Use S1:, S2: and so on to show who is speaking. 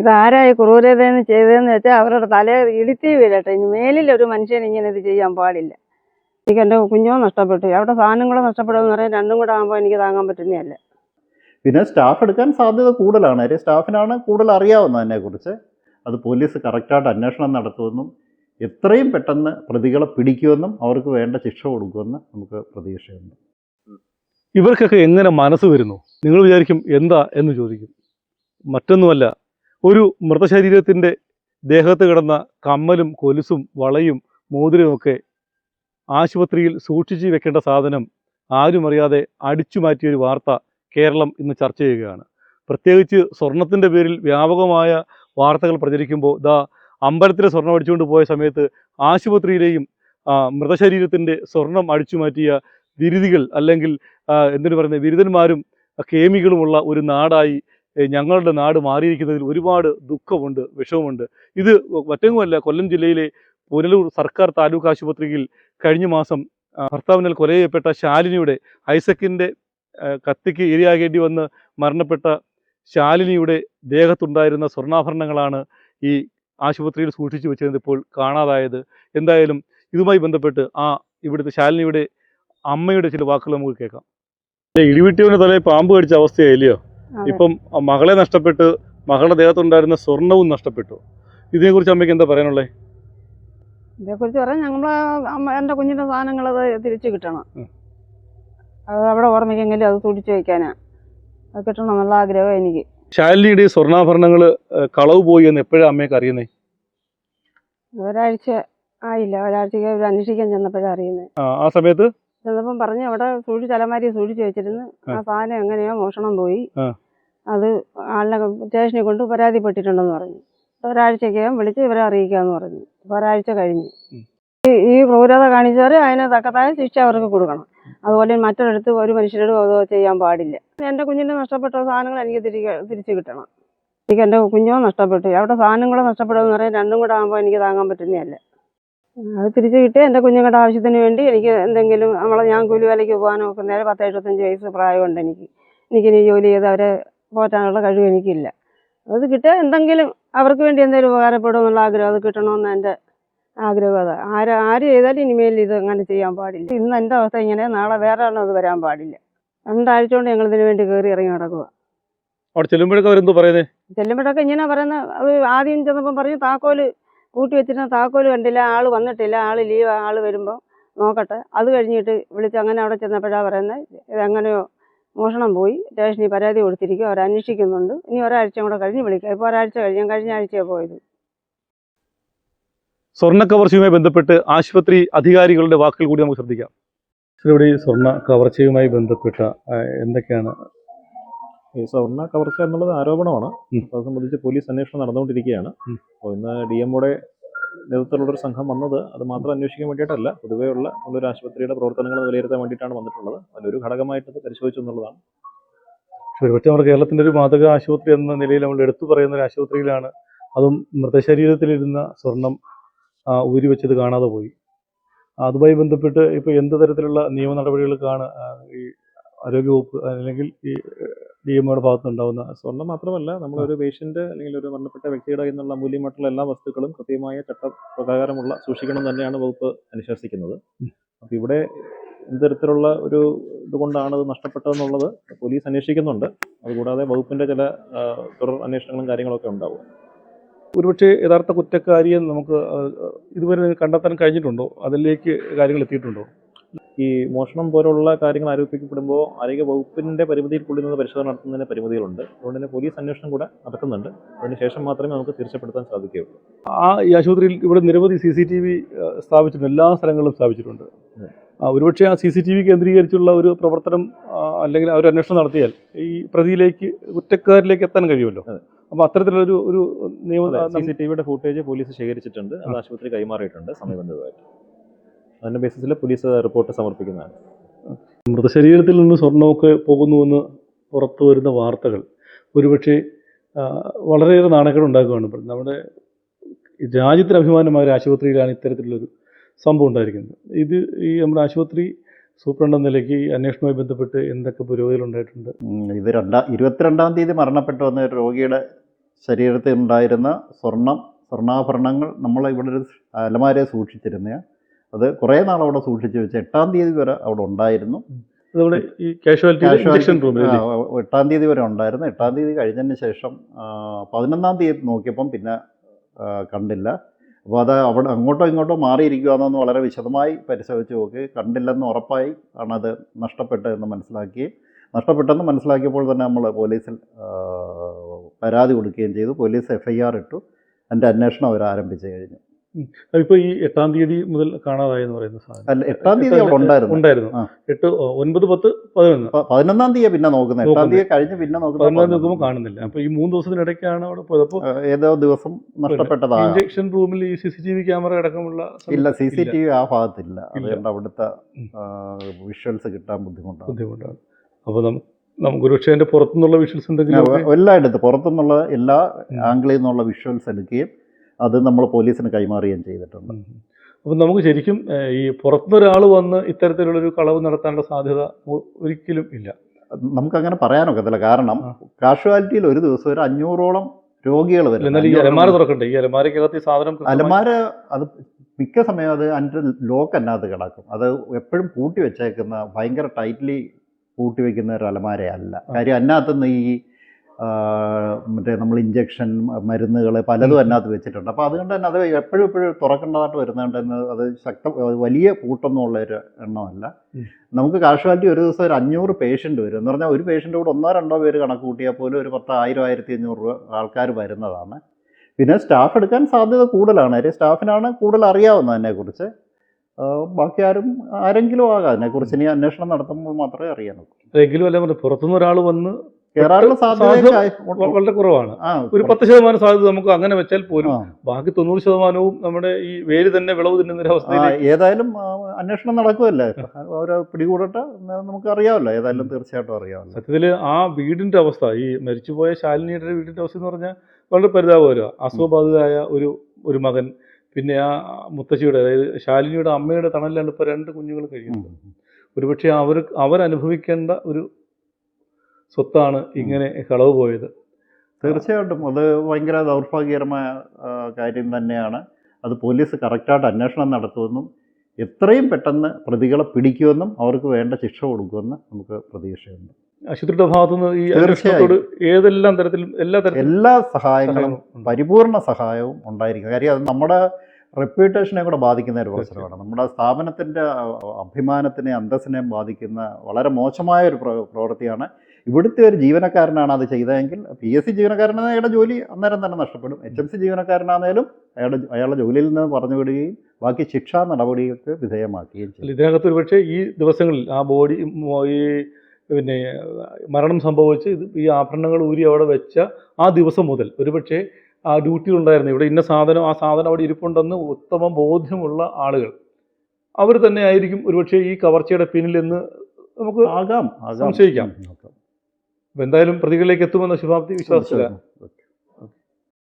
S1: ഇതാരായി ക്രൂരതയെന്ന് ചെയ്തതെന്ന് വെച്ചാൽ അവരുടെ തല ഇടുത്തി വീഴട്ടെ. ഇനി മേലിൽ ഒരു മനുഷ്യൻ ഇങ്ങനെ ഇത് ചെയ്യാൻ പാടില്ല. എനിക്ക് എന്റെ കുഞ്ഞോ നഷ്ടപ്പെട്ടു. അവിടെ സാധനം കൂടെ നഷ്ടപ്പെടുമെന്ന് പറയാൻ രണ്ടും കൂടെ ആകുമ്പോൾ എനിക്ക് താങ്ങാൻ പറ്റുന്നതല്ല.
S2: പിന്നെ സ്റ്റാഫ് എടുക്കാൻ സാധ്യത കൂടുതലാണ്. കാര്യം സ്റ്റാഫിനാണ് കൂടുതൽ അറിയാവുന്നത് അതിനെക്കുറിച്ച്. അത് പോലീസ് കറക്റ്റായിട്ട് അന്വേഷണം നടത്തുമെന്നും എത്രയും പെട്ടെന്ന് പ്രതികളെ പിടിക്കുമെന്നും അവർക്ക് വേണ്ട ശിക്ഷ കൊടുക്കുമെന്ന് നമുക്ക് പ്രതീക്ഷയുണ്ട്.
S3: ഇവർക്കൊക്കെ എങ്ങനെ മനസ്സ് വരുന്നു? നിങ്ങൾ വിചാരിക്കും എന്താ എന്ന് ചോദിക്കും. മറ്റൊന്നുമല്ല ഒരു മൃതശരീരത്തിന്റെ ദേഹത്ത് കിടന്ന കമ്മലും കൊലുസും വളയും മോതിരവുമൊക്കെ ആശുപത്രിയിൽ സൂക്ഷിച്ച് വെക്കേണ്ട സാധനം ആരുമറിയാതെ അടിച്ചു മാറ്റിയൊരു വാർത്ത കേരളം ഇന്ന് ചർച്ച ചെയ്യുകയാണ്. പ്രത്യേകിച്ച് സ്വർണത്തിന്റെ പേരിൽ വ്യാപകമായ വാർത്തകൾ പ്രചരിക്കുമ്പോൾ ദാ അമ്പലത്തിലെ സ്വർണം അടിച്ചുകൊണ്ട് പോയ സമയത്ത് ആശുപത്രിയിലെയും മൃതശരീരത്തിന്റെ സ്വർണം അടിച്ചു മാറ്റിയ വിരുതികൾ അല്ലെങ്കിൽ എന്തിനു പറയുന്നത് ബിരുദന്മാരും കേമികളുമുള്ള ഒരു നാടായി ഞങ്ങളുടെ നാട് മാറിയിരിക്കുന്നതിൽ ഒരുപാട് ദുഃഖമുണ്ട് വിഷമമുണ്ട്. ഇത് മറ്റെങ്ങുമല്ല കൊല്ലം ജില്ലയിലെ പുനലൂർ സർക്കാർ താലൂക്ക് ആശുപത്രിയിൽ കഴിഞ്ഞ മാസം ഭർത്താവിനാൽ കൊല ചെയ്യപ്പെട്ട ശാലിനിയുടെ ഐസക്കിന്റെ കത്തിക്ക് ഇരയാകേണ്ടി വന്ന് മരണപ്പെട്ട ശാലിനിയുടെ ദേഹത്തുണ്ടായിരുന്ന സ്വർണാഭരണങ്ങളാണ് ഈ ആശുപത്രിയിൽ സൂക്ഷിച്ചു വെച്ചിരുന്നത് ഇപ്പോൾ കാണാതായത്. എന്തായാലും ഇതുമായി ബന്ധപ്പെട്ട് ആ ഇവിടുത്തെ ശാലിനിയുടെ അമ്മയുടെ ചില വാക്കുകൾ നമുക്ക് കേൾക്കാം. ഇടിവിട്ടിയവന് തലയിൽ പാമ്പ് കടിച്ച അവസ്ഥയായില്ലയോ. ഇപ്പം മകളെ നഷ്ടപ്പെട്ട് മകളുടെ ദേഹത്തുണ്ടായിരുന്ന സ്വർണവും നഷ്ടപ്പെട്ടു. ഇതിനെക്കുറിച്ച് അമ്മയ്ക്ക് എന്താ പറയാനുള്ളത്
S1: ഇതേക്കുറിച്ച് പറയാൻ ഞങ്ങൾ അമ്മ എന്റെ കുഞ്ഞിന്റെ സാധനങ്ങൾ അത് തിരിച്ചു കിട്ടണം. അത് അവിടെ ഓർമ്മയ്ക്കെങ്കിലും അത് സൂക്ഷിച്ചു വയ്ക്കാനാ. അത് കിട്ടണം എന്നുള്ള ആഗ്രഹം എനിക്ക്.
S3: ശാലിനിയുടെ സ്വർണാഭരണങ്ങൾ കളവ് പോയി എന്ന് എപ്പോഴാണ് അമ്മയൊക്കെ അറിയുന്നേ?
S1: ഒരാഴ്ച ആയില്ല. ഒരാഴ്ചക്ക് ഒരു അന്വേഷിക്കാൻ ചെന്നപ്പോഴാണ് അറിയുന്നത്
S3: ആ സമയത്ത്?
S1: ചെന്നപ്പം പറഞ്ഞു അവിടെ സൂക്ഷിച്ച് അലമാരി സൂക്ഷിച്ച് വെച്ചിരുന്നു ആ. സാധനം എങ്ങനെയോ മോഷണം പോയി. അത് ആളിനെ സ്റ്റേഷനിൽ കൊണ്ട് പരാതിപ്പെട്ടിട്ടുണ്ടെന്ന് പറഞ്ഞു. ഒരാഴ്ചക്കകം വിളിച്ച് ഇവരെ അറിയിക്കാന്ന് പറഞ്ഞു. ഒരാഴ്ച കഴിഞ്ഞു. ഈ- ഈ ക്രൂരത കാണിച്ചവർ അതിന് തക്കതായ ശിക്ഷ അവർക്ക് കൊടുക്കണം. അതുപോലെ മറ്റൊരിടത്ത് ഒരു മനുഷ്യരോടും അത് ചെയ്യാൻ പാടില്ല. എന്റെ കുഞ്ഞിന്റെ നഷ്ടപ്പെട്ട സാധനങ്ങൾ എനിക്ക് തിരികെ തിരിച്ചു കിട്ടണം. എനിക്ക് എന്റെ കുഞ്ഞോ നഷ്ടപ്പെട്ടു. അവിടെ സാധനം കൂടെ നഷ്ടപ്പെടുമെന്ന് പറയാൻ രണ്ടും കൂടെ ആകുമ്പോൾ എനിക്ക് താങ്ങാൻ പറ്റുന്നതല്ല. അത് തിരിച്ചു കിട്ടി എന്റെ കുഞ്ഞുങ്ങളുടെ ആവശ്യത്തിന് വേണ്ടി എനിക്ക് എന്തെങ്കിലും നമ്മളെ ഞാൻ കൂലി വേലയ്ക്ക് പോകാൻ നോക്കുന്നേരം പത്ത് എഴുപത്തഞ്ച് വയസ്സ് പ്രായമുണ്ട് എനിക്ക്. എനിക്കിനി ജോലി ചെയ്ത് അവരെ പോറ്റാനുള്ള കഴിവ് എനിക്കില്ല. അത് കിട്ടിയാൽ എന്തെങ്കിലും അവർക്ക് വേണ്ടി എന്തെങ്കിലും ഉപകാരപ്പെടും എന്നുള്ള ആഗ്രഹം അത് കിട്ടണമെന്ന് എന്റെ ആഗ്രഹം അത്. ആര് ആര് ചെയ്താലും ഇനിമേൽ ഇത് അങ്ങനെ ചെയ്യാൻ പാടില്ല. ഇന്ന് എന്റെ അവസ്ഥ ഇങ്ങനെ നാളെ വേറെ ആളും അത് വരാൻ പാടില്ല. രണ്ടാഴ്ച കൊണ്ട് ഞങ്ങൾ ഇതിനു വേണ്ടി കയറി ഇറങ്ങി നടക്കുക.
S3: അവിടെ ചെല്ലുമ്പോഴൊക്കെ അവരെന്തോ പറയുന്നത്
S1: ചെല്ലുമ്പോഴൊക്കെ ഇങ്ങനെ പറയുന്ന അത് ആദ്യം ചെന്നപ്പം പറഞ്ഞു താക്കോൽ കൂട്ടി വെച്ചിരുന്ന താക്കോൽ കണ്ടില്ല ആൾ വന്നിട്ടില്ല ആൾ ലീവ് ആൾ വരുമ്പോൾ നോക്കട്ടെ. അത് കഴിഞ്ഞിട്ട് വിളിച്ച് അങ്ങനെ അവിടെ ചെന്നപ്പോഴാണ് പറയുന്നത് ഇതെങ്ങനെയോ മോഷണം പോയി സ്റ്റേഷനിൽ പരാതി കൊടുത്തിരിക്കും അവർ അന്വേഷിക്കുന്നുണ്ട്. ഇനി ഒരാഴ്ച കൂടെ കഴിഞ്ഞ് വിളിക്കാം. ഇപ്പോൾ ഒരാഴ്ച കഴിഞ്ഞ് കഴിഞ്ഞ ആഴ്ചയാണ് പോയത്.
S3: സ്വർണ കവർച്ചയുമായി ബന്ധപ്പെട്ട് ആശുപത്രി അധികാരികളുടെ വാക്കുകൾ കൂടി നമുക്ക് ശ്രദ്ധിക്കാം. ഇവിടെ സ്വർണ കവർച്ചയുമായി ബന്ധപ്പെട്ട എന്തൊക്കെയാണ്
S4: ഈ സ്വർണ കവർച്ച എന്നുള്ളത് ആരോപണമാണ്. അത് സംബന്ധിച്ച് പോലീസ് അന്വേഷണം നടന്നുകൊണ്ടിരിക്കുകയാണ്. അപ്പോൾ ഇന്ന് ഡി എമ്മോടെ നേതൃത്വത്തിലുള്ളൊരു സംഘം വന്നത് അത് മാത്രം അന്വേഷിക്കാൻ വേണ്ടിയിട്ടല്ല പൊതുവെയുള്ള ഒരു ആശുപത്രിയുടെ പ്രവർത്തനങ്ങൾ വിലയിരുത്താൻ വേണ്ടിയിട്ടാണ് വന്നിട്ടുള്ളത്. അതിലൊരു ഘടകമായിട്ടത് പരിശോധിച്ചു എന്നുള്ളതാണ്.
S3: പക്ഷേ ഒരുപക്ഷെ നമ്മുടെ കേരളത്തിന്റെ ഒരു മാതൃക ആശുപത്രി എന്ന നിലയിൽ നമ്മൾ എടുത്തു പറയുന്ന ഒരു ആശുപത്രിയിലാണ്. അതും മൃതശരീരത്തിലിരുന്ന സ്വർണം ഊരി വെച്ചത് കാണാതെ പോയി. അതുമായി ബന്ധപ്പെട്ട് ഇപ്പോൾ എന്ത് തരത്തിലുള്ള നിയമ നടപടികൾക്കാണ് ഈ ആരോഗ്യവകുപ്പ് അല്ലെങ്കിൽ ഈ ഡി എമ്മയുടെ ഭാഗത്തുനിന്നുണ്ടാവുന്ന
S4: സ്വർണം മാത്രമല്ല നമ്മളൊരു പേഷ്യന്റ് അല്ലെങ്കിൽ ഒരു മരണപ്പെട്ട വ്യക്തിയുടെ എന്നുള്ള നിന്നുള്ള അമൂല്യമായിട്ടുള്ള എല്ലാ വസ്തുക്കളും കൃത്യമായ ചട്ടപ്രകാരമുള്ള സൂക്ഷിക്കണം തന്നെയാണ് വകുപ്പ് അനുശാസിക്കുന്നത്. അപ്പോൾ ഇവിടെ എന്ത് തരത്തിലുള്ള ഒരു ഇതുകൊണ്ടാണ് അത് നഷ്ടപ്പെട്ടതെന്നുള്ളത് പോലീസ് അന്വേഷിക്കുന്നുണ്ട്. അതുകൂടാതെ വകുപ്പിന്റെ ചില തുടർ അന്വേഷണങ്ങളും കാര്യങ്ങളൊക്കെ ഉണ്ടാവും.
S3: ഒരുപക്ഷെ യഥാർത്ഥ കുറ്റക്കാരിയെ നമുക്ക് ഇതുവരെ കണ്ടെത്താൻ കഴിഞ്ഞിട്ടുണ്ടോ? അതിലേക്ക് കാര്യങ്ങൾ എത്തിയിട്ടുണ്ടോ?
S4: ഈ മോഷണം പോലുള്ള കാര്യങ്ങൾ ആരോപിക്കപ്പെടുമ്പോൾ ആരോഗ്യ വകുപ്പിന്റെ പരിമിതിയിൽ നിന്ന് പരിശോധന നടത്തുന്നതിന് പരിമിതികളുണ്ട്. അതുകൊണ്ട് തന്നെ പോലീസ് അന്വേഷണം കൂടെ നടക്കുന്നുണ്ട്. അതിനുശേഷം മാത്രമേ നമുക്ക് തീർച്ചപ്പെടുത്താൻ സാധിക്കുകയുള്ളൂ.
S3: ആ ഈ ആശുപത്രിയിൽ ഇവിടെ നിരവധി സി സി ടി വി സ്ഥാപിച്ചിട്ടുണ്ട്. എല്ലാ സ്ഥലങ്ങളിലും സ്ഥാപിച്ചിട്ടുണ്ട്. ഒരുപക്ഷെ ആ സി സി ടി വി കേന്ദ്രീകരിച്ചുള്ള ഒരു പ്രവർത്തനം അല്ലെങ്കിൽ ആ ഒരു അന്വേഷണം നടത്തിയാൽ ഈ പ്രതിയിലേക്ക് കുറ്റക്കാരിലേക്ക് എത്താൻ കഴിയുമല്ലോ. അപ്പോൾ അത്തരത്തിലൊരു ഒരു നിയമ
S4: സി സി ടി വിയുടെ ഫുട്ടേജ് പോലീസ് ശേഖരിച്ചിട്ടുണ്ട്. അത് ആശുപത്രി കൈമാറിയിട്ടുണ്ട് സമയബന്ധിതമായിട്ട്. അതിന്റെ ബേസിസിൽ പോലീസ് റിപ്പോർട്ട് സമർപ്പിക്കുന്നതാണ്.
S3: മൃതശരീരത്തിൽ നിന്ന് സ്വർണമൊക്കെ പോകുന്നുവെന്ന് പുറത്തു വരുന്ന വാർത്തകൾ ഒരുപക്ഷെ വളരെയേറെ നാണക്കേട് ഉണ്ടാക്കുകയാണ്. ഇപ്പോൾ നമ്മുടെ രാജ്യത്തിന് അഭിമാനമായ ഒരു ആശുപത്രിയിലാണ് ഇത്തരത്തിലുള്ളൊരു സംഭവം ഉണ്ടായിരിക്കുന്നത്. ഇത് ഈ നമ്മുടെ ആശുപത്രി സൂപ്രണ്ട് നിലയ്ക്ക് അന്വേഷണവുമായി ബന്ധപ്പെട്ട് എന്തൊക്കെ പുരോഗതികൾ ഉണ്ടായിട്ടുണ്ട്?
S2: ഇത് രണ്ടാം ഇരുപത്തിരണ്ടാം തീയതി മരണപ്പെട്ടു വന്ന ഒരു രോഗിയുടെ ശരീരത്തിൽ ഉണ്ടായിരുന്ന സ്വർണം സ്വർണാഭരണങ്ങൾ നമ്മൾ ഇവിടെ ഒരു അലമാരയെ സൂക്ഷിച്ചിരുന്ന അത് കുറേ നാൾ അവിടെ സൂക്ഷിച്ചു വെച്ച് എട്ടാം തീയതി വരെ അവിടെ ഉണ്ടായിരുന്നു. എട്ടാം തീയതി വരെ ഉണ്ടായിരുന്നു. എട്ടാം തീയതി കഴിഞ്ഞതിന് ശേഷം പതിനൊന്നാം തീയതി നോക്കിയപ്പം പിന്നെ കണ്ടില്ല. അപ്പോൾ അത് അവിടെ അങ്ങോട്ടോ ഇങ്ങോട്ടോ മാറിയിരിക്കുകയാണെന്ന് വളരെ വിശദമായി പരിശോധിച്ച് നോക്കി. കണ്ടില്ലെന്ന് ഉറപ്പായി ആണത് നഷ്ടപ്പെട്ടതെന്ന് മനസ്സിലാക്കി. നഷ്ടപ്പെട്ടെന്ന് മനസ്സിലാക്കിയപ്പോൾ തന്നെ നമ്മൾ പോലീസിൽ പരാതി കൊടുക്കുകയും ചെയ്തു. പോലീസ് എഫ് ഐ ആർ ഇട്ടു. അതിന്റെ അന്വേഷണം അവർ ആരംഭിച്ചു കഴിഞ്ഞു.
S3: ഇപ്പൊ ഈ എട്ടാം തീയതി മുതൽ കാണാതായി എന്ന് പറയുന്ന സാധനം.
S2: അല്ല എട്ടാം തീയതി അവിടെ ഉണ്ടായിരുന്നു.
S3: ഉണ്ടായിരുന്നു. എട്ട് ഒൻപത് പത്ത് പതിനൊന്ന്.
S2: പതിനൊന്നാം തീയതി പിന്നെ നോക്കുന്നത്. എട്ടാം തീയതി കഴിഞ്ഞ് പിന്നെ
S3: പതിനൊന്നാം നോക്കുമ്പോൾ
S2: നോക്കുന്നത്
S3: കാണുന്നില്ല. അപ്പൊ ഈ മൂന്ന് ദിവസത്തിനിടയ്ക്കാണ് അവിടെ പോയത് അപ്പോൾ
S2: ഏതോ ദിവസം നഷ്ടപ്പെട്ടതാണ്
S3: ഇഞ്ചക്ഷൻ റൂമിൽ ഈ C C T V camera അടക്കമുള്ള
S2: ഇല്ല സി സി ടി വി ആ ഭാഗത്തില്ല. അതുകൊണ്ട് അവിടുത്തെ വിഷ്വൽസ് കിട്ടാൻ ബുദ്ധിമുട്ടാണ്.
S3: ബുദ്ധിമുട്ടാണ്. അപ്പോൾ നമുക്ക് നമുക്ക് ഒരുപക്ഷെ അതിന്റെ പുറത്തുനിന്നുള്ള വിഷ്വൽസ് എന്തെങ്കിലും
S2: എല്ലായിടത്തും. പുറത്തുനിന്നുള്ള എല്ലാ. ആംഗിളിൽ നിന്നുള്ള വിഷ്വൽസ് എടുക്കുകയും അത് നമ്മൾ പോലീസിന് കൈമാറുകയും ചെയ്തിട്ടുണ്ട്.
S3: അപ്പം നമുക്ക് ശരിക്കും ഈ പുറത്തുനിന്നൊരാൾ വന്ന് ഇത്തരത്തിലുള്ളൊരു കളവ് നടത്താനുള്ള സാധ്യത ഒരിക്കലും ഇല്ല.
S2: നമുക്കങ്ങനെ പറയാനൊക്കത്തില്ല കാരണം കാഷ്വാലിറ്റിയിൽ ഒരു ദിവസം ഒരു അഞ്ഞൂറോളം രോഗികൾ വരും.
S3: ഈ അലമാര തുറക്കണ്ടേ? ഈ അലമാരക്കകത്ത് ഈ സാധനം
S2: അലമാര അത് മിക്ക സമയം അത് അതിന്റെ ലോക്ക് അതിനകത്ത് കിടക്കും. അത് എപ്പോഴും പൂട്ടി വെച്ചേക്കുന്ന ഭയങ്കര ടൈറ്റ്ലി പൂട്ടി വെക്കുന്ന ഒരു അലമാരയല്ല. കാര്യം അതിനകത്തുനിന്ന് ഈ മറ്റേ നമ്മൾ ഇഞ്ചക്ഷൻ മരുന്നുകൾ പലതും അതിനകത്ത് വെച്ചിട്ടുണ്ട്. അപ്പോൾ അതുകൊണ്ട് തന്നെ അത് എപ്പോഴും എപ്പോഴും തുറക്കേണ്ടതായിട്ട് വരുന്നതുകൊണ്ട് തന്നെ അത് ശക്ത വലിയ കൂട്ടൊന്നുമുള്ള ഒരു എണ്ണമല്ല. നമുക്ക് കാഷ്വാലിറ്റി ഒരു ദിവസം ഒരു അഞ്ഞൂറ് പേഷ്യന്റ് വരും. എന്ന് പറഞ്ഞാൽ ഒരു പേഷ്യന്റ് കൂടെ ഒന്നോ രണ്ടോ പേര് കണക്ക് കൂട്ടിയാൽ പോലും ഒരു പത്ത് ആയിരം ആയിരത്തി അഞ്ഞൂറ് രൂപ ആൾക്കാർ വരുന്നതാണ്. പിന്നെ സ്റ്റാഫ് എടുക്കാൻ സാധ്യത കൂടുതലാണ്. കാര്യം സ്റ്റാഫിനാണ് കൂടുതൽ അറിയാവുന്നത് അതിനെക്കുറിച്ച്. ആ, ബാക്കി ആരും ആരെങ്കിലും ആകാം. അതിനെക്കുറിച്ച് ഇനി അന്വേഷണം നടത്തുമ്പോൾ മാത്രമേ അറിയാൻ
S3: എങ്കിലും അല്ല പുറത്തുനിന്ന് ഒരാൾ വന്ന്
S2: കയറാനുള്ള സാധ്യത
S3: വളരെ കുറവാണ്. ഒരു പത്ത് ശതമാനം സാധ്യത നമുക്ക് അങ്ങനെ വെച്ചാൽ പോലും ബാക്കി തൊണ്ണൂറ് ശതമാനവും നമ്മുടെ ഈ വേര് തന്നെ വിളവ് തിന്നുന്ന അവസ്ഥയിൽ
S2: ഏതായാലും അന്വേഷണം നടക്കുമല്ലേ അവരെ പിടികൂടട്ടെ നമുക്ക് അറിയാമല്ലോ. ഏതായാലും തീർച്ചയായിട്ടും അറിയാമല്ലോ.
S3: സത്യത്തിൽ ആ വീടിന്റെ അവസ്ഥ ഈ മരിച്ചുപോയ ശാലിനിയുടെ വീടിന്റെ അവസ്ഥ എന്ന് പറഞ്ഞാൽ വളരെ പരിതാപകരമാണ്. അസുഖബാധിതയായ ഒരു ഒരു മകൻ പിന്നെ ആ മുത്തശ്ശിയുടെ അതായത് ശാലിനിയുടെ അമ്മയുടെ തണലിലാണ് ഇപ്പോൾ രണ്ട് കുഞ്ഞുങ്ങൾ കഴിയുന്നത്. ഒരുപക്ഷെ അവർ അവരനുഭവിക്കേണ്ട ഒരു സ്വത്താണ് ഇങ്ങനെ കളവ് പോയത്.
S2: തീർച്ചയായിട്ടും. അത് ഭയങ്കര ദൗർഭാഗ്യകരമായ കാര്യം തന്നെയാണ്. അത് പോലീസ് കറക്റ്റായിട്ട് അന്വേഷണം നടത്തുമെന്നും എത്രയും പെട്ടെന്ന് പ്രതികളെ പിടിക്കുമെന്നും അവർക്ക് വേണ്ട ശിക്ഷ കൊടുക്കുമെന്ന് നമുക്ക് പ്രതീക്ഷയുണ്ട്.
S3: ആശുപത്രിയുടെ ഭാഗത്തുനിന്ന് ഈ തീർച്ചയായിട്ടും ഏതെല്ലാം തരത്തിലും എല്ലാ തരത്തിലും
S2: എല്ലാ സഹായങ്ങളും
S3: സഹായങ്ങളും
S2: പരിപൂർണ സഹായവും ഉണ്ടായിരിക്കും. കാര്യം അത് നമ്മുടെ റെപ്യൂട്ടേഷനെ കൂടെ ബാധിക്കുന്ന ഒരു പ്രശ്നമാണ്. നമ്മുടെ സ്ഥാപനത്തിന്റെ അഭിമാനത്തിനെ അന്തസ്സിനെയും ബാധിക്കുന്ന വളരെ മോശമായ ഒരു പ്രവൃത്തിയാണ് ഇവിടുത്തെ ഒരു ജീവനക്കാരനാണ് അത് ചെയ്തതെങ്കിൽ പി എസ് സി ജീവനക്കാരനാണ് അയാളുടെ ജോലി അന്നേരം തന്നെ നഷ്ടപ്പെടും. എച്ച് എം സി ജീവനക്കാരനാണേലും അയാളുടെ അയാളുടെ ജോലിയിൽ നിന്ന് പറഞ്ഞു വിടുകയും ബാക്കി ശിക്ഷാ നടപടികൾക്ക് വിധേയമാക്കുകയും ചെയ്യും.
S3: ഇതിനകത്ത് ഒരുപക്ഷെ ഈ ദിവസങ്ങളിൽ ആ ബോഡി ഈ പിന്നെ മരണം സംഭവിച്ച് ഇത് ഈ ആഭരണങ്ങൾ ഊരി അവിടെ വെച്ച ആ ദിവസം മുതൽ ഒരുപക്ഷെ ആ ഡ്യൂട്ടി ഉണ്ടായിരുന്നു ഇവിടെ ഇന്ന സാധനം ആ സാധനം അവിടെ ഇരിപ്പുണ്ടെന്ന് ഉത്തമ ബോധ്യമുള്ള ആളുകൾ അവർ തന്നെ ആയിരിക്കും ഒരുപക്ഷെ ഈ കവർച്ചയുടെ പിന്നിൽ എന്ന് നമുക്ക്
S2: ആകാം
S3: സംശയിക്കാം.
S2: ഉം,
S3: എന്തായാലും പ്രതികളിലേക്ക് എത്തുമെന്ന ശുഭാപ്തി വിശ്വാസത്തില്ല
S2: തീർച്ചയായും.